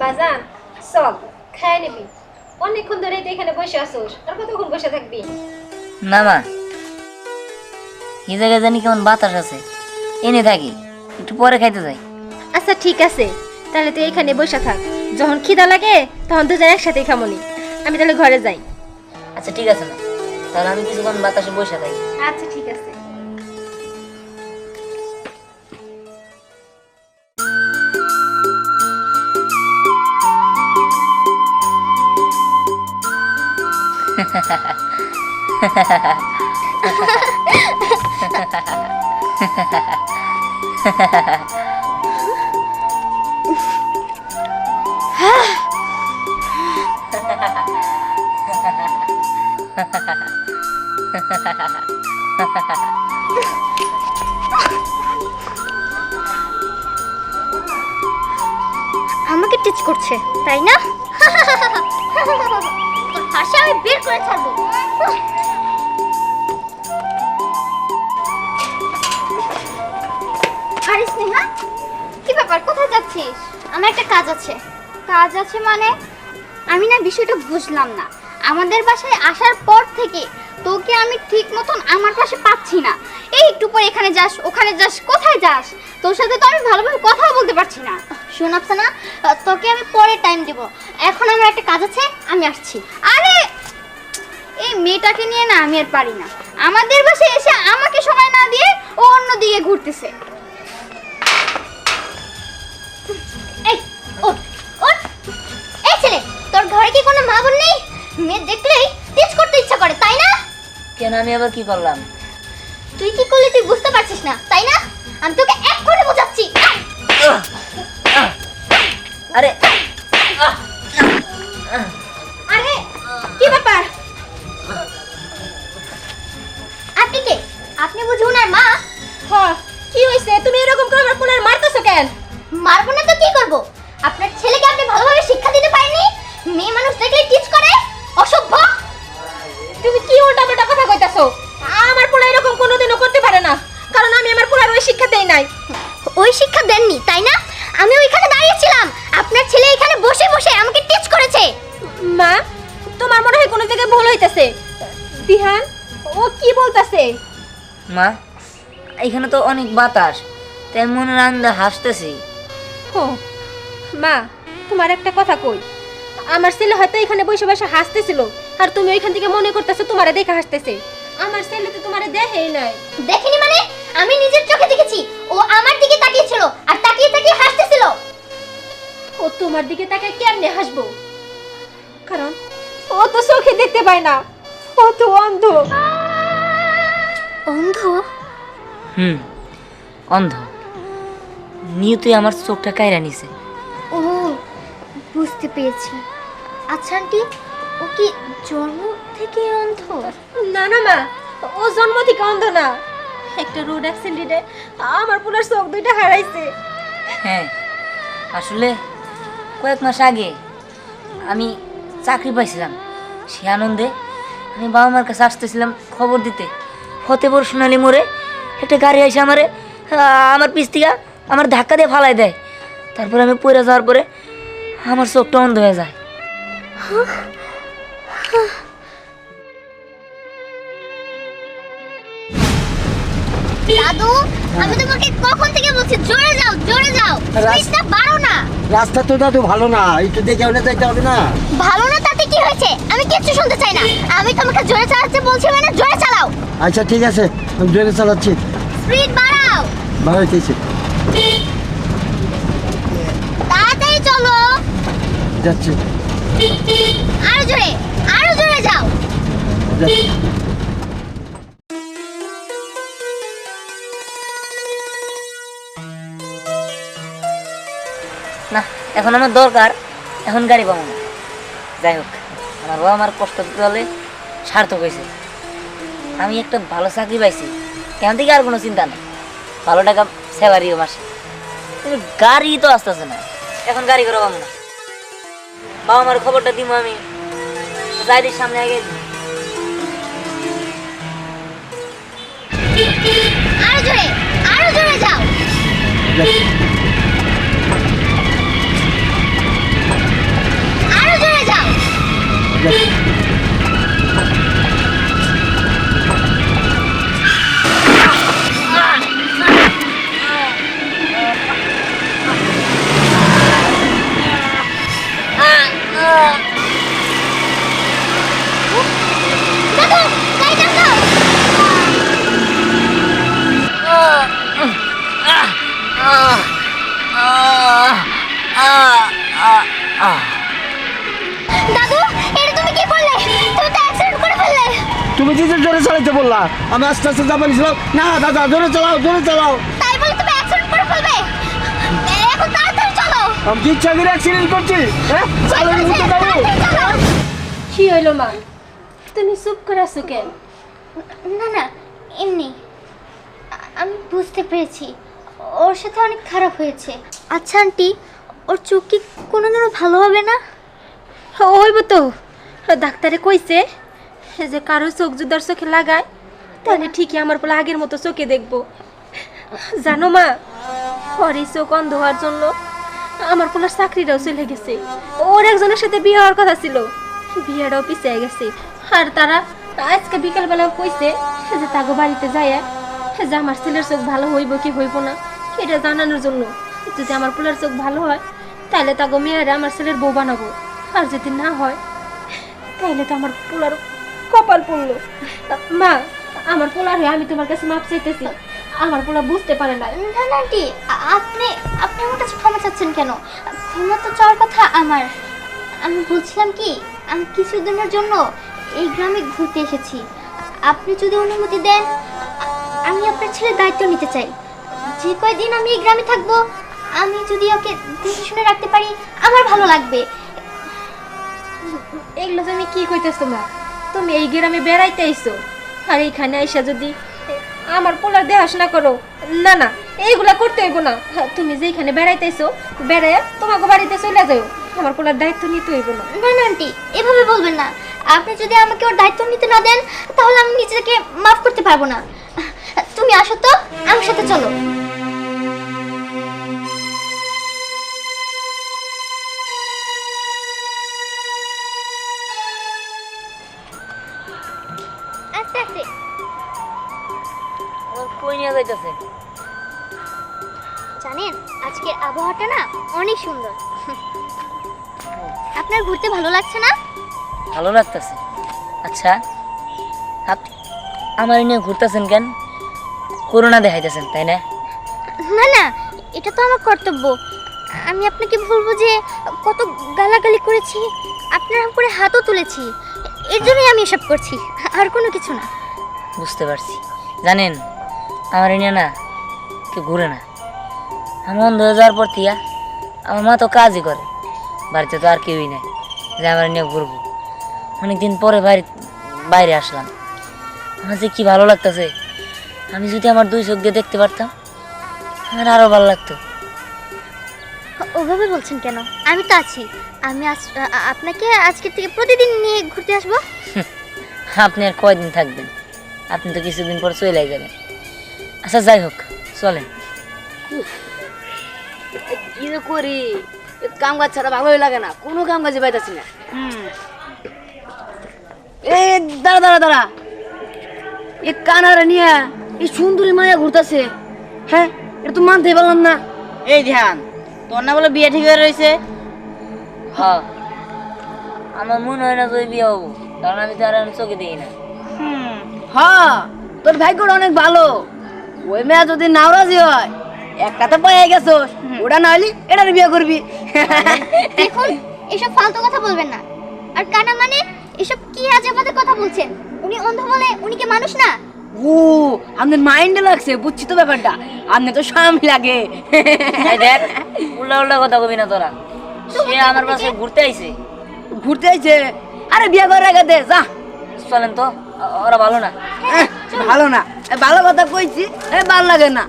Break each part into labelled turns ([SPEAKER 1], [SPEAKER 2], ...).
[SPEAKER 1] বাজান চল খাই নিবি। অনেকক্ষণ ধরে তো এখানে বসে আসোস আর কতক্ষণ বসে থাকবি?
[SPEAKER 2] না মা এই জায়গায় জানি কেমন বাতাস আছে। এনে থাকি একটু পরে খাইতে যাই।
[SPEAKER 1] আচ্ছা ঠিক আছে। তাহলে তুই এখানে বসে থাক। যখন খিদা লাগে তখন দুজন একসাথেই খামনি। আমি তাহলে ঘরে যাই।
[SPEAKER 2] আচ্ছা ঠিক আছে না তাহলে আমি কিছুক্ষণ বাতাসে বসে থাকি।
[SPEAKER 1] আচ্ছা ঠিক
[SPEAKER 3] আমাকে টিচ করছে তাই না? হাসি আমি বের করে ছাড়বো। আরে স্নেহা, কি ব্যাপার? কোথায় যাচ্ছিস? আমার একটা কাজ আছে। কাজ আছে মানে? আমি না বিষয়টা বুঝলাম না। আমাদের বাসায় আসার পর থেকে তোকে আমি ঠিক মতন আমার পাশে পাচ্ছি না। এই একটু পরে এখানে যাস, ওখানে যাস, কোথায় যাস? তোর সাথে তো আমি ভালোভাবে কথাও বলতে পারছি না। শোন আফসানা আহ, তোকে আমি পরে টাইম দেব। এখন আমার একটা কাজ আছে আমি আসছি। আরে এই মেয়েটাকে নিয়ে না আমি আর পারি না। আমাদের বাসায় এসে আমাকে সময় না দিয়ে ও অন্যদিকে ঘুরতেছে। এই ওঠ ওঠ। এই ছেলে তোর ঘরে কি কোনো মা বোন নেই? মেয়ে দেখলেই টিচ করতে ইচ্ছা করে তাই না?
[SPEAKER 2] কেন আমি আবার কি করলাম?
[SPEAKER 3] তুই কি করলি তুই বুঝতে পারছিস না তাই না? আমি তোকে এক
[SPEAKER 1] আমি ওই শিক্ষা দেই নাই।
[SPEAKER 3] ওই শিক্ষা দেননি তাই না? আমি ওইখানে দাঁড়িয়েছিলাম। আপনার ছেলে এখানে বসে বসে আমাকে টিচ করেছে।
[SPEAKER 1] মা তোমার মনে হয় কোনো জায়গায় ভুল হইতাছে? দিহান ও কি বলতাছে?
[SPEAKER 2] মা এখানে তো অনেক বাতাস তাই মনের আনন্দে হাসতেছি।
[SPEAKER 1] ও মা তোমার একটা কথা কই। আমার ছেলে হয়তো এখানে বসে বসে হাসতেছিল আর তুমি ওইখান থেকে মনে করতেছো তোমারে দেখে হাসতেছে। আমার ছেলে তো তোমারে দেখেই নাই।
[SPEAKER 3] দেখেনি মানে? আমি নিজের
[SPEAKER 1] তোমার দিকে তাকে কেমনে হাসবো? কারণ ও তো চোখে দেখতে পায় না। ও তো অন্ধ।
[SPEAKER 3] অন্ধ?
[SPEAKER 2] হুম অন্ধ। নিয়তই আমার চোখটা কায়রা নিছে।
[SPEAKER 3] ও বুঝতে পেরেছি। আচ্ছা আন্টি ও কি জন্ম থেকে অন্ধ?
[SPEAKER 1] না না মা ও জন্ম থেকে অন্ধ না। একটা রোড অ্যাক্সিডেন্টে আমার পুলার চোখ দুইটা হারাইছে।
[SPEAKER 2] হ্যাঁ আসলে কয়েক মাস আগে আমি চাকরি পাইছিলাম। সে আনন্দে আমি বাবা মার কাছে আসতেছিলাম খবর দিতে। হতে ফতেপুর সোনালি মোড়ে একটা গাড়ি এসে আমারে আমার পিস্তিকা আমার ধাক্কা দিয়ে ফালাই দেয়। তারপরে আমি পড়ে যাওয়ার পরে আমার চোখটা অন্ধ হয়ে যায়।
[SPEAKER 3] দাদু আমি তোমাকে কখন থেকে বলছি? জোরে যাও জোরে যাও। স্পিডটা বাড়ো না।
[SPEAKER 4] রাস্তা তো দাদু ভালো না একটু দেখে হলে দেখতে হবে না।
[SPEAKER 3] ভালো না তাতে কি হয়েছে? আমি কিচ্ছু শুনতে চাই না। আমি তোমাকে জোরে চালাতে বলছি মানে জোরে চালাও।
[SPEAKER 4] আচ্ছা ঠিক আছে আমি জোরে চালাচ্ছি।
[SPEAKER 3] স্পিড বাড়াও।
[SPEAKER 4] ভালো হইতেছে
[SPEAKER 3] তাড়াতাড়ি চলো।
[SPEAKER 4] যাচ্ছি।
[SPEAKER 3] আরও জোরে আরও জোরে যাও।
[SPEAKER 4] যাচ্ছি।
[SPEAKER 2] না, এখন আমার দরকার, এখন গাড়ি পাবো না যাই হোক, আমার বাবা আমার কষ্ট দিতে হলে সার্থক হয়েছে। আমি একটা ভালো চাকরি পাইছি, এখান থেকে আর কোনো চিন্তা নেই। ভালো টাকা স্যালারিও মাসে। কিন্তু গাড়ি তো আসতেছে না এখন গাড়ি করে পাবো না। বাবা আমার খবরটা দিব আমি। গাড়ির সামনে আগে।
[SPEAKER 4] বললা? আমি আস্তে আস্তে যাবেন না দাদা জোরে চালাও জোরে চালাও।
[SPEAKER 3] তাই বলে তুমি অ্যাক্সিডেন্ট করে ফেলবে। এখন তাড়াতাড়ি চলো।
[SPEAKER 4] আমি কি ইচ্ছা করে অ্যাক্সিডেন্ট করছি। হ্যাঁ? যাব।
[SPEAKER 1] কি হইল মা? তুমি চুপ করে আছো কেন?
[SPEAKER 3] না না এমনি। আমি বুঝতে পেরেছি। ওর সাথে অনেক খারাপ হয়েছে। আচ্ছা আন্টি ওর চোখ কি কোনোদিনও ভালো হবে না?
[SPEAKER 1] হইব তো। ডাক্তারে কইছে যে কারও চোখ যদি ওর চোখে লাগায়, তাহলে ঠিকই আমার বলে আগের মতো চোখে দেখব। জানো মা এই চোখ অন্ধ হওয়ার জন্য আমার পোলার চাকরিটাও চলে গেছে। ওর একজনের সাথে বিয়ে হওয়ার কথা ছিল, বিয়েটাও পিছিয়ে গেছে। আর তারা আজকে বিকালবেলা কইছে যে তাগো বাড়িতে যায় যে আমার ছেলের চোখ ভালো হইব কি হইব না, এটা জানানোর জন্য। যদি আমার পোলার চোখ ভালো হয়, তাহলে তাগো মেয়েরা আমার ছেলের বউ বানাবো। আর যদি না হয় তাহলে তো আমার পোলার কপাল পড়ল। মা আমার পোলার হয়ে আমি তোমার কাছে মাপ চাইতেছি। আমার পোলা বুঝতে পারে না
[SPEAKER 3] না না আন্টি আপনি আপনি আমার কাছে ক্ষমা চাচ্ছেন কেন? ক্ষমা তো চাওয়ার কথা আমার। আমি বলছিলাম কি আমি কিছুদিনের জন্য এই গ্রামে ঘুরতে এসেছি। আপনি যদি অনুমতি দেন আমি আপনার ছেলের দায়িত্ব নিতে চাই। যে কয়দিন আমি এই গ্রামে থাকব আমি যদি ওকে দেখে শুনে রাখতে পারি আমার ভালো লাগবে।
[SPEAKER 1] এগুলো তুমি কি কইতেছ মা তুমি এই গ্রামে বেড়াইতে আইছো। আর এইখানে আইসা যদি আমার পোলার দেখাশোনা করো, না না, এইগুলা করতে হইব না। তুমি যেখানে বেড়াইতেছো বেড়ায় তোমাকে বাড়িতে চলে যাও। আমার পোলার দায়িত্ব নিতে হইব না।
[SPEAKER 3] না না, আন্টি, এভাবে বলবেন না। আপনি যদি আমাকে ওর দায়িত্ব নিতে না দেন, তাহলে আমি নিজেকে মাফ করতে পারব না। তুমি আসো তো, আমার সাথে চলো। ভালো লাগছে না?
[SPEAKER 2] ভালো লাগতেছে। আচ্ছা আপনি আমার নিয়ে ঘুরতেছেন কেন? করোনা দেখাইতেছেন তাই না?
[SPEAKER 3] না না এটা তো আমার কর্তব্য। আমি আপনাকে বলব যে কত গালাগালি করেছি আপনার উপরে হাতও তুলেছি। এর জন্যই আমি এসব করছি আর কোনো কিছু না।
[SPEAKER 2] বুঝতে পারছি। জানেন আমার নিয়ে না কেউ ঘুরে না। আমি অন্ধ হয়ে যাওয়ার পর থিয়া আমার মা তো কাজই করে বাড়িতে তো আর কেউই নাই। যে আমার নিয়ে ঘুরবো। অনেকদিন পরে বাইরে বাইরে আসলাম। আমার যে কি ভালো লাগতেছে আমি যদি আমার দুই চোখ দিয়ে দেখতে পারতাম আমার আরও ভালো লাগতো।
[SPEAKER 3] ওভাবে বলছেন কেন? আমি তো আছি। আমি আজ আপনাকে আজকের থেকে প্রতিদিন নিয়ে ঘুরতে আসব।
[SPEAKER 2] আপনি আর কয়দিন থাকবেন? আপনি তো কিছুদিন পর চলে যাবেন। আচ্ছা যাই হোক চলেন।
[SPEAKER 5] কি করি। কাম কাজ ছাড়া ভালোই লাগে না। কোনো কাম কাজে পাইতাছি না এ দাঁড়া দাঁড়া দাঁড়া। এ কানারে নিয়ে এই সুন্দরী মায়া ঘুরতাছে। হ্যাঁ এটা তো মানতে পারলাম না।
[SPEAKER 6] এই ধ্যান তোর না বলে বিয়ে ঠিক হয়ে রয়েছে?
[SPEAKER 2] হ্যাঁ আমার মনে হয় না তুই বিয়ে হব। কারণ আমি তো আর চোখে দিই না।
[SPEAKER 5] হ্যাঁ তোর ভাগ্যটা অনেক ভালো। ওই মেয়া যদি নাওরাজি হয় একটা তো পেয়ে গেছো। ওটা না হলে এটার বিয়ে করবি।
[SPEAKER 3] দেখুন এসব ফালতু কথা বলবেন না। আর কানা মানে এসব কি কথা বলছেন? উনি অন্ধ বলে উনি কি মানুষ না?
[SPEAKER 5] ও আমাদের মাইন্ডে লাগছে বুঝছি তো ব্যাপারটা। আপনি তো স্বামী লাগে।
[SPEAKER 2] এই দেখ উল্টা উল্টা কথা কবি না তোরা। সে আমার পাশে ঘুরতে আইছে।
[SPEAKER 5] ঘুরতে আইছে? আরে বিয়ে করে রেখে দে যা।
[SPEAKER 2] চলেন তো। ওরা ভালো না?
[SPEAKER 5] ভালো না। ভালো কথা কইছি এ ভালো লাগে না।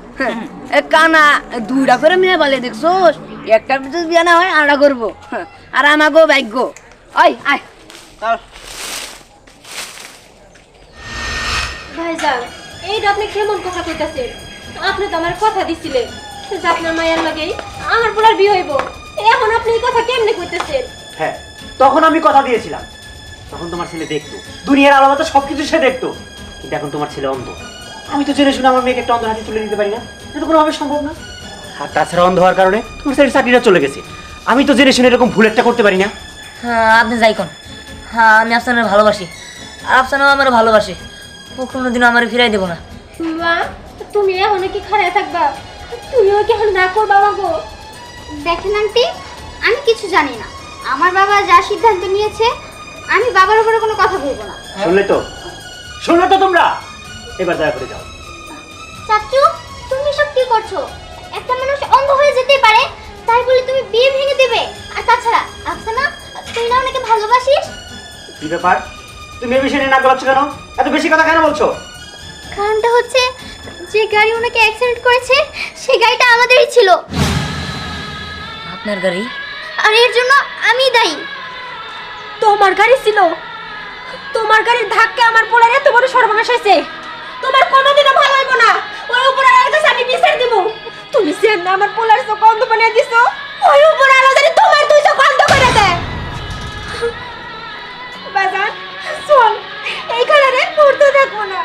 [SPEAKER 5] এ কানা দুইটা করে মেয়ে বলে দেখছোস? একটা যদি বিয়ে না হয় আড়া করব। আর আমাকেও ভাগ্য। ওই আয়।
[SPEAKER 6] চল
[SPEAKER 1] ভাইজান এইটা আপনি কেমন কথা কইতাছেন? আপনি তো আমার কথা দিছিলেন। যে আপনার মায়ের লাগেই আমার পোলার বিয়ে হইব। এখন আপনি এই কথা কেমনে কইতেছেন?
[SPEAKER 7] হ্যাঁ তখন আমি কথা দিয়েছিলাম। তখন তোমার ছেলে দেখতো। দুনিয়ার আলাদা সব কিছু সে দেখতো। কিন্তু এখন তোমার ছেলে অন্ধ। আমি তো জেনে শুনে আমার মেয়েকে একটা অন্ধ হাতে তুলে নিতে পারি না। এটা তো কোনোভাবে সম্ভব না। আর তাছাড়া অন্ধ হওয়ার কারণে তোমার ছেলের চাকরিটা চলে গেছে। আমি তো জেনে শুনে এরকম ভুল একটা করতে পারি না।
[SPEAKER 2] হ্যাঁ আপনি যাই কোন হ্যাঁ আমি আফসানের ভালোবাসি। আর আফসানও আমার ভালোবাসে। ও কোনোদিনও আমার ফিরাই দেবো না।
[SPEAKER 1] মা তুমি এখন কি খারাপ থাকবা? তুমিও কি এখন না করবা গো
[SPEAKER 3] দেখেন আন্টি আমি কিছু জানি না। আমার বাবা যা সিদ্ধান্ত নিয়েছে আমি বাবার উপরে কোনো কথা বলব না।
[SPEAKER 7] শুনলে তো? শোনো তো তোমরা। এবার দয়া করে যাও।
[SPEAKER 3] চাচু তুমি সব কি করছ? একটা মানুষ অন্ধ হয়ে যেতে পারে তাই বলে তুমি বিয়ে ভেঙে দেবে। আর তাছাড়া আফসানা তুই না ওনাকে ভালোবাসিস?
[SPEAKER 7] কি ব্যাপার? তুমি এই বিষয়ে না গলাচ্ছ কেন? এত বেশি কথা কেন বলছো?
[SPEAKER 3] কারণটা হচ্ছে যে গাড়ি ওনাকে অ্যাক্সিডেন্ট করেছে সেই গাড়িটা আমাদেরই ছিল।
[SPEAKER 2] আপনার গাড়ি?
[SPEAKER 3] আর এর জন্য আমি দায়ী।
[SPEAKER 1] তোমার গাড়ি ছিল। তোমার গাড়ির ধাক্কা আমার পোলার এত বড় সর্বনাশ হয়েছে। তোমার কোনোদিনও ভালো হইব না। ওই উপরে আলোর কাছে আমি বিচার দিব। তুমি সেন না আমার পোলার চোখ অন্ধ বানিয়ে দিছো, ওই উপরে আলো জানি তোমার দুই চোখ অন্ধ করে দেয়। বাজার চল এইখানে রে পড়তে থাকব না।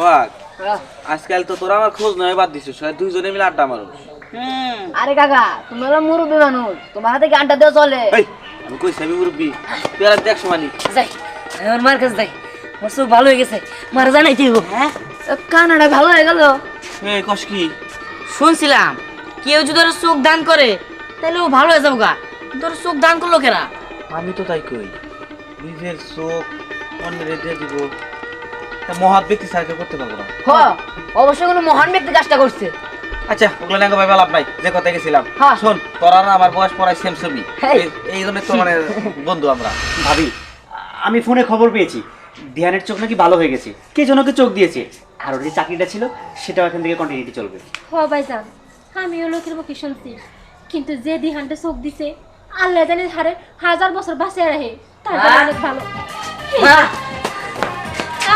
[SPEAKER 8] সোহাগ আজকাল তো তোরা আমার খোঁজ নয় বাদ দিছিস দুইজনে মিলে আড্ডা মারো।
[SPEAKER 5] আরে কাকা তুমি হলো মুরব্বী মানুষ তোমার হাতে কি আড্ডা দেওয়া চলে?
[SPEAKER 8] এই আমি কইছি আমি মুরব্বি তুই আর দেখ সমানি।
[SPEAKER 2] যাই আমার মার কাছে যাই আমার চোখ ভালো হয়ে গেছে মার জানাই দিব হ্যাঁ?
[SPEAKER 5] কানাডা ভালো হয়ে গেল।
[SPEAKER 8] এই কস কি?
[SPEAKER 2] শুনছিলাম কেউ যদি ওর চোখ দান করে তাহলে ও ভালো হয়ে যাব গা তোর চোখ দান করল কেরা?
[SPEAKER 8] আমি তো তাই কই নিজের চোখ অন্যের দিয়ে দিব। তা মহাত ব্যক্তি সার্কে করতে পারব না?
[SPEAKER 5] হ অবশ্যই কোনো মহান ব্যক্তি কাজটা করছে।
[SPEAKER 8] আচ্ছা ওগুলো ভাই লাভ নাই যে কথা গেছিলাম।
[SPEAKER 5] হ্যাঁ।
[SPEAKER 8] শোন তোরা না আমার বয়স পড়ায় সেম ছবি এই- জন্য তো মানে বন্ধু আমরা।
[SPEAKER 7] ভাবি আমি ফোনে খবর পেয়েছি। ধ্যানের চোখ নাকি ভালো হয়ে গেছে। কে জনকে চোখ দিয়েছে। আর ওর যে চাকরিটা ছিল সেটাও এখান থেকে কন্টিনিউটি চলবে।
[SPEAKER 1] হ ভাইজান আমিও লোকের মুখে শুনছি। কিন্তু যে দিহানটা চোখ দিছে আল্লাহ জানে হারে হাজার বছর বাঁচিয়ে রাখে। তার অনেক ভালো।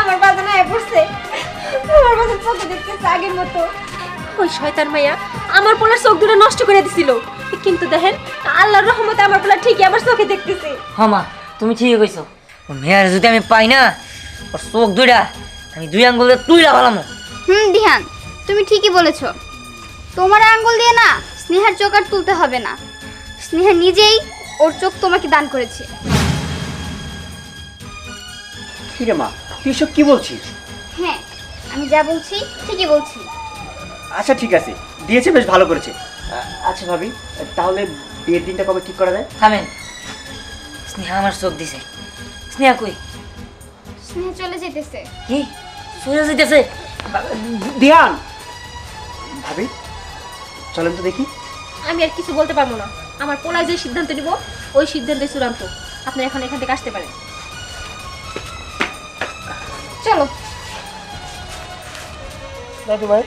[SPEAKER 1] আমার বাজানো এ পড়ছে। আমার বাজার চোখে দেখতেছে আগের মতো। ওই শয়তান মাইয়া আমার পোলার চোখ দুটো নষ্ট করে দিছিল। কিন্তু দেখেন আল্লাহর রহমতে আমার পোলা ঠিকই আমার চোখে দেখতেছে।
[SPEAKER 2] হ্যাঁ মা তুমি ঠিকই কইছো। ও মেয়ের যদি আমি পাই না ওর চোখ দুইটা আমি দুই আঙ্গুল দিয়ে তুইলা ভালাম
[SPEAKER 3] হুম দিহান তুমি ঠিকই বলেছ। তোমার আঙ্গুল দিয়ে না স্নেহার চোখ আর তুলতে হবে না। স্নেহা নিজেই ওর চোখ তোমাকে দান করেছে।
[SPEAKER 7] কি রে মা তুই সব কি বলছিস?
[SPEAKER 3] হ্যাঁ আমি যা বলছি ঠিকই বলছি।
[SPEAKER 7] আচ্ছা ঠিক আছে। দিয়েছে বেশ ভালো করেছে। আ- আচ্ছা ভাবি তাহলে বিয়ের দিনটা কবে ঠিক করা যায়?
[SPEAKER 2] থামেন। স্নেহা আমার চোখ দিছে। স্নেহা কই?
[SPEAKER 3] স্নেহা চলে যেতেছে
[SPEAKER 2] কি? চলে যাইতেছে?
[SPEAKER 7] ধ্যান ভাবি চলেন তো দেখি।
[SPEAKER 1] আমি আর কিছু বলতে পারব না। আমার পোলায় যে সিদ্ধান্ত নিব ওই সিদ্ধান্তে চূড়ান্ত। আপনি এখন এখান থেকে আসতে পারেন। চলো।
[SPEAKER 4] দাদু ভাই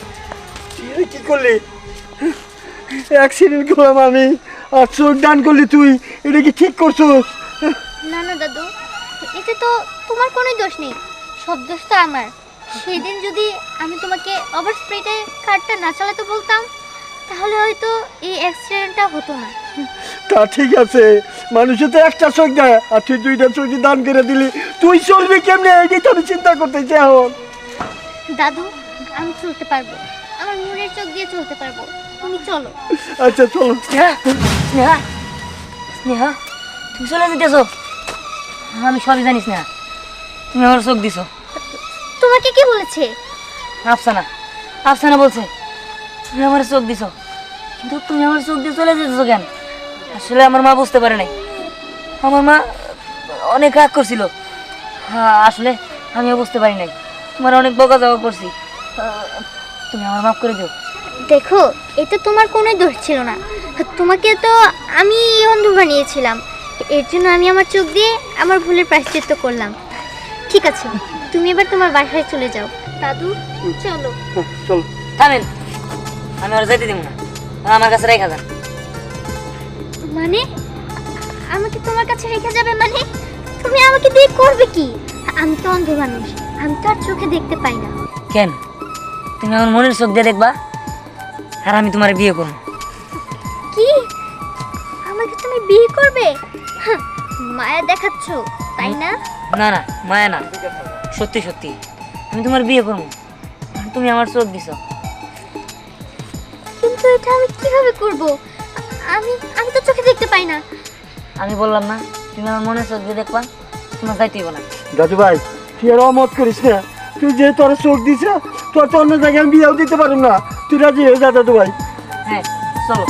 [SPEAKER 4] তুই কি করলি? অ্যাক্সিডেন্ট করলাম আমি আর চোখ দান করলি তুই এটা কি ঠিক করছোস?
[SPEAKER 3] না না দাদু এতে তো তোমার কোনো দোষ নেই সব দোষ তো আমার। সেদিন যদি আমি তোমাকে ওভার স্প্রেটে কারটা না চালাতে বলতাম তাহলে হয়তো এই অ্যাক্সিডেন্টটা হতো না।
[SPEAKER 4] তা ঠিক আছে। মানুষে তো একটা চোখ দেয় আর তুই দুইটা চোখ দান করে দিলি। তুই চলবি কেমনে? এইটাই তো আমি চিন্তা করতে এখন।
[SPEAKER 3] দাদু আমি চলতে পারব। আমার মনের চোখ দিয়ে চলতে পারব। তুমি চলো।
[SPEAKER 4] আচ্ছা চলো।
[SPEAKER 2] স্নেহা স্নেহা স্নেহা তুমি চলে যেতেছো? আমি সবই জানি স্নেহা। তুমি আমার চোখ দিছো।
[SPEAKER 3] তোমাকে কি বলেছে?
[SPEAKER 2] আফসানা। আফসানা বলছে তুমি আমার চোখ দিছো। কিন্তু তুমি আমার চোখ দিয়ে চলে যেতেছো কেন? আসলে আমার মা বুঝতে পারে নাই। আমার মা অনেক রাগ করছিল। হ্যাঁ আসলে আমিও বুঝতে পারি নাই। তোমার অনেক বকা যাওয়া করছি। তুমি আমার মাফ করে দিও।
[SPEAKER 3] দেখো এটা তোমার কোনো দোষ ছিল না। তোমাকে তো আমি অন্ধ বানিয়েছিলাম। এর জন্য আমি আমার চোখ দিয়ে আমার ভুলের প্রায়শ্চিত্ত করলাম। ঠিক আছে তুমি এবার তোমার বাসায় চলে যাও। দাদু চলো।
[SPEAKER 4] চলো।
[SPEAKER 2] থামেন। আমি আর যাইতে দিব না। আমার কাছে রেখা যান।
[SPEAKER 3] মানে আমাকে তোমার কাছে রেখে যাবে মানে? তুমি আমাকে দিয়ে করবে কি? আমি তো অন্ধ মানুষ আমি তো আর চোখে দেখতে পাই না।
[SPEAKER 2] কেন? তুমি আমার মনের চোখ দিয়ে দেখবা আর আমি তোমার বিয়ে করব।
[SPEAKER 3] কি? আমাকে তুমি বিয়ে করবে? মায়া দেখাচ্ছ তাই না?
[SPEAKER 2] না না মায়া না সত্যি সত্যি। আমি তোমার বিয়ে করব তুমি আমার চোখ দিছো।
[SPEAKER 3] কিন্তু এটা আমি কীভাবে করব? আমি আমি তো চোখে দেখতে পাই না।
[SPEAKER 2] আমি বললাম না তুমি আমার মনে চোখ দিয়ে দেখবা তোমার যাইতেই না।
[SPEAKER 4] দাদু ভাই তুই আর অমত করিস না। তুই যে তোর চোখ দিছে তোর তো অন্য জায়গায় আমি বিয়েও দিতে পারুম না। তুই রাজি হয়ে যা দাদু ভাই।
[SPEAKER 2] হ্যাঁ চলো।